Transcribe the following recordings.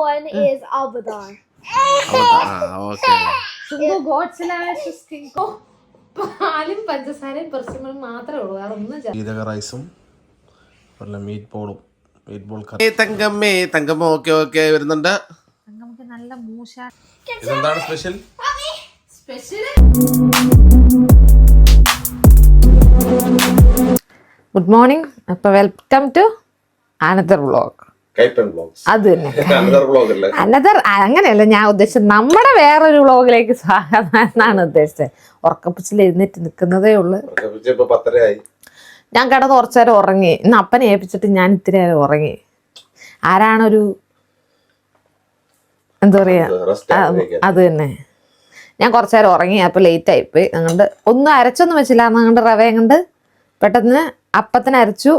one is Abadar. Okay Chunku Godzilla പാലും പഞ്ചസാരയും പെർസിമലും മാത്രമേ ഉള്ളൂ. വേറെ ഒന്നും ചേർത്തില്ല. ജീരക റൈസും നല്ല മീറ്റ് ബോളും മീറ്റ് ബോൾ കറി തങ്കമ്മേ തങ്കമ്മ ഓക്കെ ഓക്കെ വരുന്നുണ്ട്. നമുക്ക് നല്ല മൂശ. ഇതെന്താണ് സ്പെഷ്യൽ സ്പെഷ്യൽ ഗുഡ് മോർണിംഗ് അപ്പൊ വെൽക്കം ടു ആനന്ദർ വ്ളോഗ് അത് തന്നെ. അനദർ അങ്ങനെയല്ല ഞാൻ ഉദ്ദേശിച്ചത് നമ്മുടെ വേറൊരു വ്ളോഗിലേക്ക് സ്വാഗതം എന്നാണ് ഉദ്ദേശിച്ചത്. ഉറക്കപ്പിച്ചിൽ എഴുന്നേറ്റ് നിൽക്കുന്നതേ ഉള്ളു. ഞാൻ കിടന്ന് കുറച്ചു നേരം ഉറങ്ങി. ഇന്ന് അപ്പനെ ഏൽപ്പിച്ചിട്ട് ഞാൻ ഇത്തിരി നേരം ഉറങ്ങി. ആരാണൊരു എന്താ പറയാ അത് തന്നെ. ഞാൻ കുറച്ചു നേരം ഉറങ്ങി അപ്പോൾ ലേറ്റ് ആയിപ്പോയി അങ്ങോട്ട് ഒന്നും അരച്ചൊന്നും വെച്ചില്ല. അങ്ങോട്ട് റവ കൊണ്ട് പെട്ടെന്ന് അപ്പത്തിന് അരച്ചു.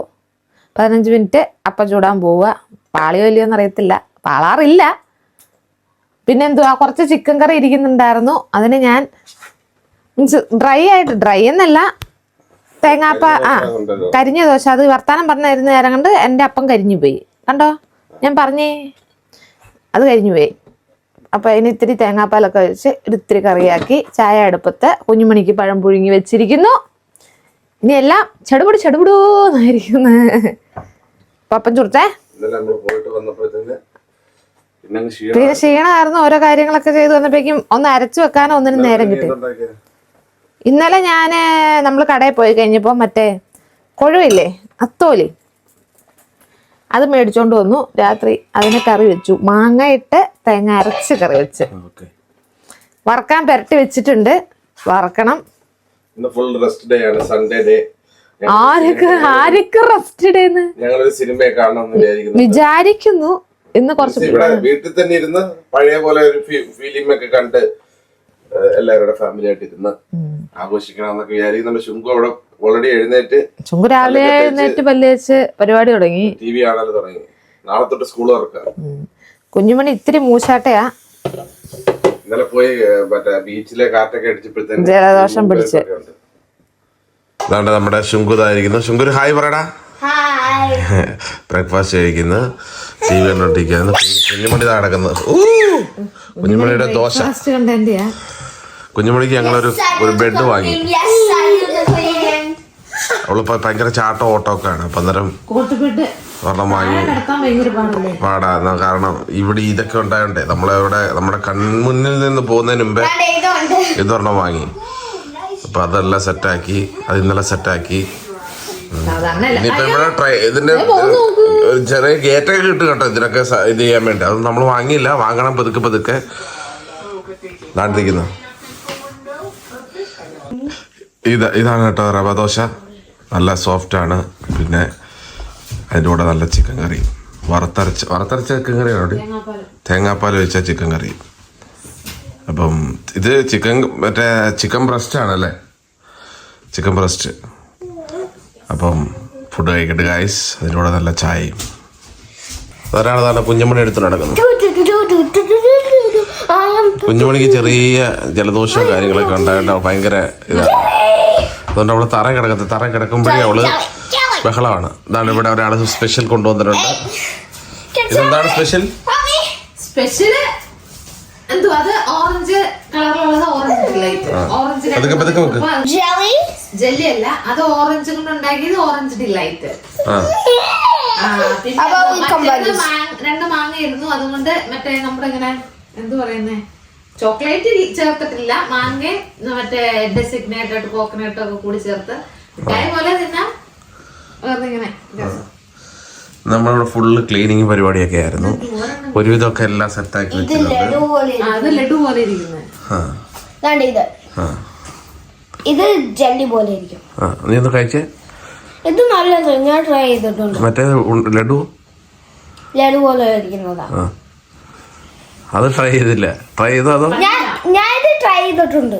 പതിനഞ്ച് മിനിറ്റ് അപ്പം ചൂടാൻ പോവുക. പാളിയോ ഇല്ലയോ എന്നറിയത്തില്ല പാളാറില്ല. പിന്നെ എന്തുവാ കുറച്ച് ചിക്കൻ കറി ഇരിക്കുന്നുണ്ടായിരുന്നു. അതിന് ഞാൻ മീൻസ് ഡ്രൈ ആയിട്ട് ഡ്രൈ എന്നല്ല തേങ്ങാപ്പ ആ കരിഞ്ഞ ദോശ അത് വർത്താനം പറഞ്ഞിരുന്ന നേരം കൊണ്ട് എന്റെ അപ്പം കരിഞ്ഞു പോയി. കണ്ടോ? ഞാൻ പറഞ്ഞേ. അത് കരിഞ്ഞു പോയി. അപ്പം അതിന് ഇത്തിരി തേങ്ങാപ്പാലൊക്കെ വെച്ച് ഇത്തിരി കറിയാക്കി ചായ അടുപ്പത്ത് കുഞ്ഞുമണിക്ക് പഴം പുഴുങ്ങി വെച്ചിരിക്കുന്നു. ഇനിയെല്ലാം ചെടുപിടി ചെടുപിടൂന്നായിരിക്കുന്നു. അപ്പം ചുടുത്തേ. ഇന്നലെ നമ്മൾ പോയിട്ട് വന്നപ്പോഴത്തേന് പിന്നെ ക്ഷീണമായിരുന്നു ഓരോ കാര്യങ്ങളൊക്കെ ചെയ്തു വന്നപ്പോഴേക്കും ഒന്ന് അരച്ചു വെക്കാനോ ഒന്നിനും നേരം കിട്ടി. ഇന്നലെ ഞാൻ നമ്മൾ കടയിൽ പോയി കഴിഞ്ഞപ്പോൾ മറ്റേ കൊഴുവില്ലേ അത്തോലി. അത് മേടിച്ചോണ്ട് വന്നു. രാത്രി അതിനെ കറി വെച്ചു. മാങ്ങ ഇട്ട് തേങ്ങ അരച്ച് കറി വെച്ച്. വറക്കാൻ പെരട്ടി വെച്ചിട്ടുണ്ട്. വറക്കണം. ഫുൾ റെസ്റ്റ് ഡേ ആണ്. സൺഡേ ഡേ ആരൊക്കെ ആരൊക്കെ റെസ്റ്റ് ഡേന്ന് ഞങ്ങളൊരു സിനിമയെ കാണണമെന്ന് വിചാരിക്കുന്നു. ഇന്ന് കുറച്ച് വീട്ടിൽ തന്നെ ഇരുന്ന് പഴയ പോലെ ഒരു ഫിലിം ഒക്കെ കണ്ട് എല്ലാവരുടെ ഫാമിലി ആയിട്ട് ഇരുന്ന് ആഘോഷിക്കണമെന്നൊക്കെ വിചാരിക്കുന്നുണ്ട്. ശുങ്കു അവിടെ ഓൾറെഡി എഴുന്നേറ്റ് ചുങ്കു രാവിലെ എഴുന്നേറ്റ് പല്ലേച്ച് പരിപാടി തുടങ്ങി. ടി വി ആണല്ലോ തുടങ്ങി. നാളെ തൊട്ട് സ്കൂൾ തുറക്കാം കുഞ്ഞുമണി ഇത്തിരി മൂശാട്ടയാ. ഇന്നലെ പോയി മറ്റേ ബീച്ചിലെ കാറ്റൊക്കെ അടിച്ചപ്പോഴത്തേക്ക് ജലദോഷം പിടിച്ച്. അതുകൊണ്ട് നമ്മുടെ ശുങ്കുതായിരിക്കുന്നു ശുങ്കുര് ഹായ് പറയടാ. ബ്രേക്ക്ഫാസ്റ്റ് കഴിക്കുന്നു. ടി വി കണ്ടോണ്ടിരിക്കുന്നു കുഞ്ഞുമണി നടക്കുന്നത് കുഞ്ഞുമണിയുടെ ദോശ. കുഞ്ഞുമണിക്ക് ഞങ്ങളൊരു ഒരു ബെഡ് വാങ്ങി. അവളിപ്പോ ഭയങ്കര ചാട്ടം ഓട്ടമൊക്കെ ആണ് അപ്പൊ അന്നേരം ഒരെണ്ണം വാങ്ങി. പാടാ. കാരണം ഇവിടെ ഇതൊക്കെ ഉണ്ടായോണ്ടേ നമ്മളെ നമ്മുടെ കൺമുന്നിൽ നിന്ന് പോകുന്നതിന് മുമ്പേ ഇതൊരെണ്ണം വാങ്ങി. അപ്പൊ അതെല്ലാം സെറ്റാക്കി അത് ഇന്നലെ സെറ്റാക്കി. സാധാരണ ഇനിയിപ്പോ ഇവിടെ ട്രൈ ഇതിന്റെ ഒരു ചെറിയ ഗേറ്റൊക്കെ കിട്ടും കേട്ടോ ഇതിനൊക്കെ ഇത് ചെയ്യാൻ വേണ്ടി. അത് നമ്മൾ വാങ്ങിയില്ല. വാങ്ങണം പതുക്കെ പതുക്കെ. നാട്ടിരിക്കുന്നു ഇത് ഇതാണ് കേട്ടോ റവ ദോശ. നല്ല സോഫ്റ്റ് ആണ്. പിന്നെ അതിന്റെ കൂടെ നല്ല ചിക്കൻ കറി വറുത്തരച്ച് വറുത്തരച്ച ചിക്കൻ കറിയാണ് തേങ്ങാപ്പാൽ വെച്ച ചിക്കൻ കറി അപ്പം ഇത് ചിക്കൻ മറ്റേ ചിക്കൻ ബ്രസ്റ്റ് ആണല്ലേ? Chicken breast. അപ്പം ഫുഡ് കഴിക്കട്ടെ ഗായ്സ് അതിന്റെ നല്ല ചായയും. അതാണ് നല്ല കുഞ്ഞുമണി എടുത്ത് നടക്കുന്നത് കുഞ്ഞുമണിക്ക് ചെറിയ ജലദോഷവും കാര്യങ്ങളൊക്കെ ഉണ്ടായിട്ട് ഭയങ്കര ഇതാണ് അതുകൊണ്ട് അവൾ തറ കിടക്കത്തെ തറ കിടക്കുമ്പോഴേ അവൾ ബഹളമാണ്. ഇതാണ് ഇവിടെ ഒരാൾ സ്പെഷ്യൽ കൊണ്ടുവന്നിട്ടുണ്ട്. ഇതെന്താണ് സ്പെഷ്യൽ സ്പെഷ്യൽ എന്തുവാ അത്? പതുക്കെ പതുക്കെ വെക്ക്. ജെല്ലി അല്ല അത് ഓറഞ്ച് കൊണ്ട് ഉണ്ടാക്കിയത് ഓറഞ്ച് ഡിലൈറ്റ് രണ്ട് മാങ്ങയായിരുന്നു. അതുകൊണ്ട് മറ്റേ നമ്മുടെ ഇങ്ങനെ എന്തു പറയുന്നേ? ചോക്ലേറ്റ് ചേർത്തിട്ടില്ല. മാങ്ങ മറ്റേ ഡെസിഗ്നേറ്റഡ് കോക്കനട്ട് ഒക്കെ കൂടി ചേർത്ത് മിഠായി പോലെ തിന്നാം വെറുതെ ഇങ്ങനെ രസം. നമ്മളിവിടെ ഫുള്ള് ക്ലീനിങ് പരിപാടിയൊക്കെ ആയിരുന്നു. ഒരുവിധമൊക്കെ എല്ലാം സെറ്റാക്കി വെച്ചിട്ടുണ്ട്. ലഡു പോലെ ആ, അത് ലഡു പോലെ ഇരിക്കുന്നത് ആ. ഇത്. ഇത് ജെല്ലി പോലെ ഇരിക്കും. നീ ഒന്ന് കഴിച്ചേ? ഇത് നല്ലത് ഞാൻ ട്രൈ ചെയ്തിട്ടുണ്ട്. മറ്റേ ലഡു? ലഡു പോലെ ഇരിക്കുന്നതാ. അത് ട്രൈ ചെയ്തില്ല. ട്രൈ ചെയ്തോ അതോ? ഞാൻ ഇത് ട്രൈ ചെയ്തിട്ടുണ്ട്.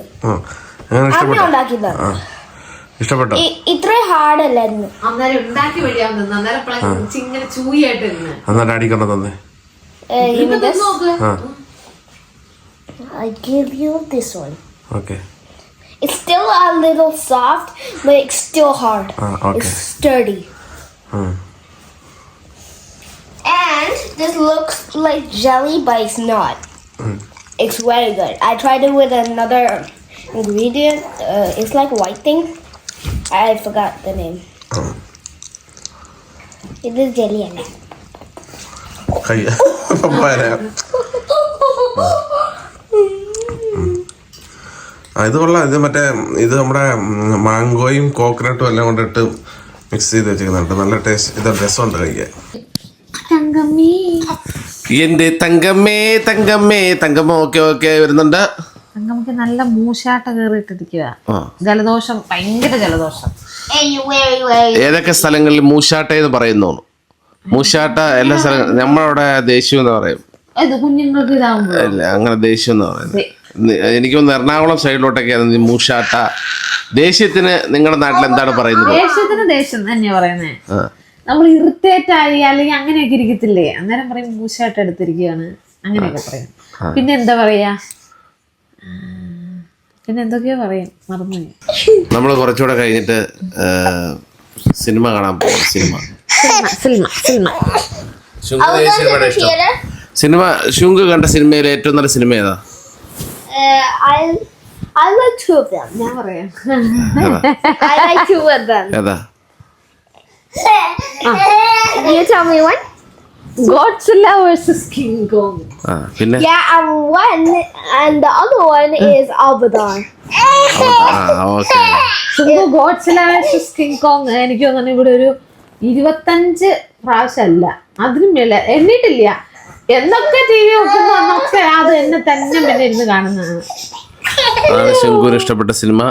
ഇഷ്ടപ്പെട്ടോ? ഇത്രയും ഹാർഡ് അല്ലായിരുന്നു. അന്നേരം അടിക്കണ്ട തന്നെ. നോക്ക്. I give you this one. Okay. It's still a little soft, but it's still hard. Uh, okay. It's sturdy. Hmm. And this looks like jelly, but it's not. Mm. It's very good. I tried it with another ingredient. Uh, it's like white thing. I forgot the name. Mm. It is jelly. Papaya. Papaya. ഇത് കൊള്ളാം. ഇത് മറ്റേ ഇത് നമ്മുടെ മാംഗോയും മാങ്കോയും കോക്കനട്ടും എല്ലാം കൊണ്ടിട്ട് mix ചെയ്ത് വെച്ചിരിക്കുന്നുണ്ട്. നല്ല ടേസ്റ്റ് ഇത് രസമുണ്ട് കഴിക്കാൻ. എന്റെ തങ്കമ്മേ തങ്കമ്മേ? തങ്കമ്മ ഓക്കെ ഓക്കെ വരുന്നുണ്ട്. തങ്കമ്മക്ക് നല്ല മൂശാട്ട കയറിയിട്ടിരിക്കുക ആ. ജലദോഷം ഭയങ്കര ജലദോഷം. ഏതൊക്കെ സ്ഥലങ്ങളിൽ മൂശാട്ട എന്ന് പറയുന്നു മൂശാട്ട എല്ലാ സ്ഥലങ്ങളും നമ്മളവിടെ ദേഷ്യം എന്ന് പറയും. അങ്ങനെ ദേഷ്യം എന്ന് പറയുന്നത്. നി- എനിക്ക് തോന്നുന്നു എറണാകുളം സൈഡിലോട്ടൊക്കെയാണ് മൂഷാട്ട ദേഷ്യത്തിന് നിങ്ങളുടെ നാട്ടിൽ എന്താണ് പറയുന്നത്? ദേഷ്യത്തിന് ദേഷ്യം തന്നെയാ പറയുന്നത് നമ്മൾ ഇറിറ്റേറ്റ് ആയി അല്ലെങ്കിൽ അങ്ങനെയൊക്കെ ഇരിക്കത്തില്ലേ? അന്നേരം പറയും മൂശായിട്ട് എടുത്തിരിക്കുകയാണ്. അങ്ങനെയൊക്കെ പറയും. പിന്നെ എന്താ പറയാ? പിന്നെ എന്തൊക്കെയോ പറയും. മറന്നു നമ്മൾ കുറച്ചുകൂടെ കഴിഞ്ഞിട്ട് സിനിമ കാണാൻ പോകും cinema. Cinema cinema cinema. Shunku ഇഷ്ടം. സിനിമ ശുങ്ക് കണ്ട സിനിമയിൽ ഏറ്റവും നല്ല സിനിമ ഏതാ? I I like two of them. ഞാൻ പറയാം. I like two of them. ഏതാ? You tell me one. Godzilla versus King Kong ആ പിന്നെ? Yeah, and one and the other one is Alvadar. ആ ഓക്കെ ചുമ്പോ ഗോഡ്സില്ല വേഴ്സസ് കിങ് കോങ് എനിക്ക് തോന്നുന്നു ഇവിടെ ഒരു ഇരുപത്തഞ്ച് പ്രാവശ്യമല്ല അതിനും മേലെ. എണ്ണിട്ടില്ല എന്നൊക്കെ ടി വി നോക്കുമ്പോ അന്നൊക്കെ അത് എന്നെ തന്നെ പിന്നെ ഇരുന്ന് കാണുന്നതാണ് ശങ്കൂർ ഇഷ്ടപ്പെട്ട സിനിമ.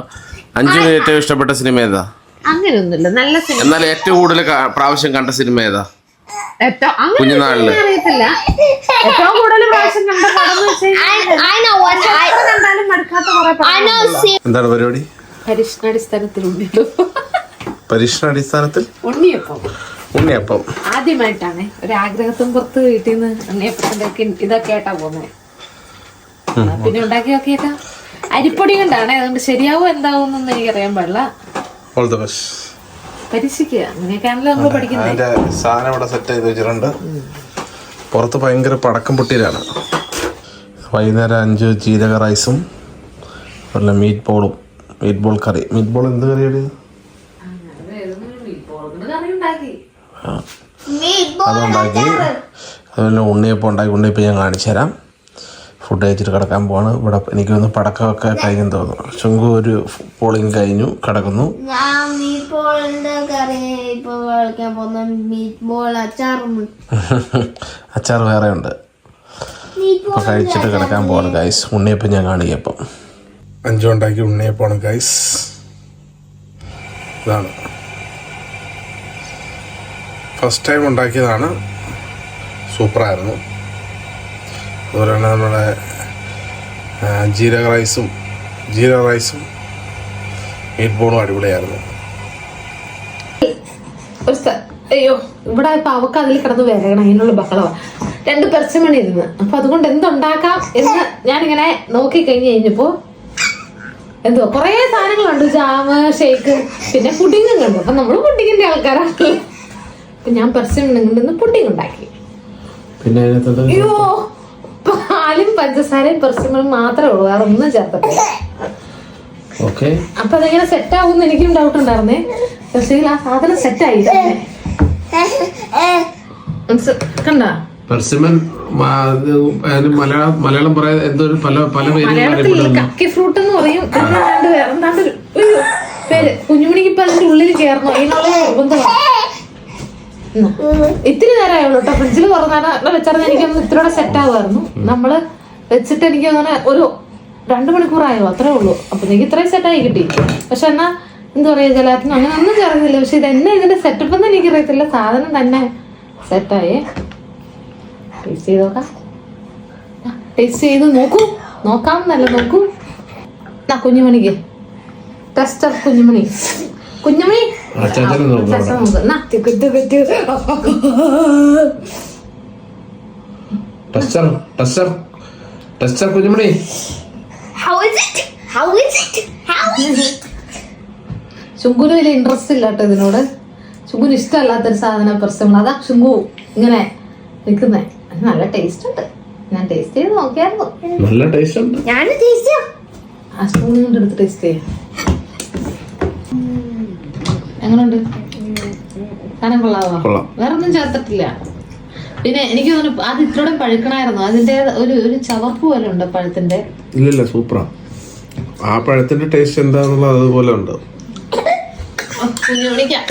അഞ്ജുവിന് ഏറ്റവും ഇഷ്ടപ്പെട്ട സിനിമ ഏതാ? അങ്ങനെയൊന്നുമില്ല. നല്ല സിനിമ. എന്നാൽ ഏറ്റവും കൂടുതൽ ക- പ്രാവശ്യം കണ്ട സിനിമ ഏതാ? ഏറ്റവും അങ്ങനെ കുഞ്ഞുനാളിൽ. സിനിമ അറിയത്തില്ല. ഏറ്റവും കൂടുതൽ പ്രാവശ്യം കണ്ട പടം എന്ന് വെച്ച് കഴിഞ്ഞാൽ I, I know one. I, എത്ര കണ്ടാലും മടുക്കാത്ത കുറെ I know. See, എന്താണ് പരിപാടി? പരീക്ഷണാടിസ്ഥാനത്തിൽ ഉണ്ണിയപ്പം പരീക്ഷണാടിസ്ഥാനത്തിൽ? ഉണ്ണിയപ്പം. ഉണ്ണിയപ്പം. ആദ്യമായിട്ടാണ്. ഒരു ആഗ്രഹത്തും പുറത്ത് വീട്ടിൽ നിന്ന് ഉണ്ണിയപ്പത്തിന്റെ ഇതൊക്കെ ആയിട്ടാ പോകുന്നത് പിന്നെ ഉണ്ടാക്കി നോക്കിയേക്കാം അരിപ്പൊടി കൊണ്ടാണ്. അതുകൊണ്ട് ശരിയാവും എന്താവും എന്നൊന്നും എനിക്കറിയാൻ പാടില്ല. ഓൾ ദ ബെസ്റ്റ് പരീക്ഷിക്കുക. അങ്ങനെയൊക്കെയാണല്ലോ നമ്മൾ പഠിക്കുന്നത്. സാധനം ഇവിടെ സെറ്റ് ചെയ്ത് വെച്ചിട്ടുണ്ട്. പുറത്ത് ഭയങ്കര പടക്കം പൊട്ടിയിലാണ് വൈകുന്നേരം അഞ്ച് ജീരക റൈസും അതുപോലെ മീറ്റ് ബോളും മീറ്റ് ബോൾ കറി. മീറ്റ് ബോൾ എന്ത് കറിയാണ് കറി ഉണ്ടാക്കി meatball. അതുണ്ടാക്കി അതുപോലെ ഉണ്ണിയപ്പം ഉണ്ടാക്കി. ഉണ്ണിയപ്പം ഞാൻ കാണിച്ചു തരാം ഫുഡ് കഴിച്ചിട്ട് കിടക്കാൻ പോവാണ്. ഇവിടെ എനിക്ക് ഒന്ന് പടക്കമൊക്കെ കഴിഞ്ഞെന്ന് തോന്നുന്നു. ചുങ്കു ഒരു പോളിങ് കഴിഞ്ഞു കിടക്കുന്നു. അച്ചാർ വേറെ ഉണ്ട്. ഇപ്പൊ കഴിച്ചിട്ട് കിടക്കാൻ പോവാണ് ഗൈസ് ഉണ്ണിയപ്പം ഞാൻ കാണിക്കപ്പം. അഞ്ചുണ്ടാക്കി ഉണ്ണിയപ്പാണ് ഉണ്ണിയപ്പമാണ് ഗൈസ് ഇതാണ്. ഫസ്റ്റ് ടൈം ഉണ്ടാക്കിയതാണ്. സൂപ്പറായിരുന്നു. അതുപോലെ തന്നെ നമ്മുടെ ജീര റൈസും ജീരക റൈസും മീറ്റ് ബോളും അടിപൊളിയായിരുന്നു. അയ്യോ ഇവിടെ ഇപ്പൊ അവക്ക് അതിൽ കിടന്ന് വരണം അതിനുള്ള ബഹളമാണ് രണ്ട് പെർച്ചമണി ഇരുന്ന് അപ്പൊ അതുകൊണ്ട് എന്തുണ്ടാക്കാം എന്ന് ഞാനിങ്ങനെ നോക്കി കഴിഞ്ഞ് കഴിഞ്ഞപ്പോ എന്തോ കുറേ സാധനങ്ങളുണ്ട് ജാമ് ഷേക്ക് പിന്നെ പുഡിങ്ങും കണ്ടു. അപ്പൊ നമ്മൾ പുഡിങ്ങിന്റെ ആൾക്കാരാണ് അപ്പൊ ഞാൻ പരസ്യം പുഡിങ് ഉണ്ടാക്കി. പിന്നെ അയ്യോ പാലും പഞ്ചസാരയും പരസ്യങ്ങളും മാത്രമേ ഉള്ളൂ വേറെ ഒന്നും ചേർത്തിട്ടില്ല. ഓക്കെ. അപ്പൊ അതെങ്ങനെ സെറ്റ് ആവും എനിക്കും ഡൗട്ട് ഉണ്ടായിരുന്നേ. പക്ഷേ ആ സാധനം സെറ്റ് ആയി കണ്ട? പെർസിമൻ മലയാളം മലയാളം പറയാൻ എന്തോ പല പല പേരും കക്കി ഫ്രൂട്ട് എന്ന് പറയും. പേര്. കുഞ്ഞുമണിക്ക് ഇപ്പൊ അതിന്റെ ഉള്ളിൽ ചേർന്നോ? അതിനുള്ള നിർബന്ധമാണ്? ഇത്തിരി നേരമായുള്ളൂ കേട്ടോ. ഫ്രിഡ്ജിൽ തുറന്നാണ് വെച്ചാൽ എനിക്ക് ഇത്തിരി സെറ്റ് ആവുമായിരുന്നു. നമ്മൾ വെച്ചിട്ട് എനിക്ക് അങ്ങനെ ഒരു രണ്ടു മണിക്കൂറായോ അത്രേ ഉള്ളൂ. അപ്പൊ എനിക്ക് ഇത്രയും സെറ്റായി കിട്ടി. പക്ഷെ എന്നാ എന്താ പറയാ ജലാത്തിനും അങ്ങനെ ഒന്നും ചേർന്നില്ല. പക്ഷെ ഇത് എന്നെ ഇതിന്റെ സെറ്റപ്പ് ഒന്നും എനിക്കറിയത്തില്ല. സാധനം തന്നെ സെറ്റായി ടേസ്റ്റ് ചെയ്ത് നോക്കാം. ടേസ്റ്റ് ചെയ്ത് നോക്കൂ. നോക്കാം നല്ല നോക്കൂ. ആ കുഞ്ഞുമണിക്ക്. Tester Kunjumani. Kunjumani tester. Tester tester Kunjumani How is it? How is it? How is it? ശുങ്കുന് വലിയ ഇൻട്രസ്റ്റ് ഇല്ല കേട്ടോ ഇതിനോട്. ശുങ്കുന് ഇഷ്ടമല്ലാത്തൊരു സാധന പ്രശ്നങ്ങൾ. അതാ ശുങ്കു ഇങ്ങനെ നിൽക്കുന്നേ. നല്ല ടേസ്റ്റ് ഉണ്ട്. ഞാൻ ടേസ്റ്റ് ചെയ്ത് നോക്കിയായിരുന്നു. നല്ല ടേസ്റ്റ് ഉണ്ട്. ഞാൻ ടേസ്റ്റ് ആ സ്പൂൺ കൊണ്ട് എടുത്ത് ടേസ്റ്റ് ചെയ്യാം. എങ്ങനെയുണ്ട് കനം കൊള്ളാവോ? വേറൊന്നും ചേർത്തിട്ടില്ല. പിന്നെ എനിക്ക് തോന്നുന്നു അത് ഇത്രയും പഴുക്കണായിരുന്നു അതിന്റെ ഒരു ഒരു ചവർപ്പ് പോലെ ഉണ്ട് പഴത്തിന്റെ? ഇല്ല സൂപ്പറാ. ആ പഴത്തിന്റെ ടേസ്റ്റ് എന്താന്നുള്ളത് അതുപോലെ ഉണ്ട്. കുഞ്ഞു വിളിക്കാം.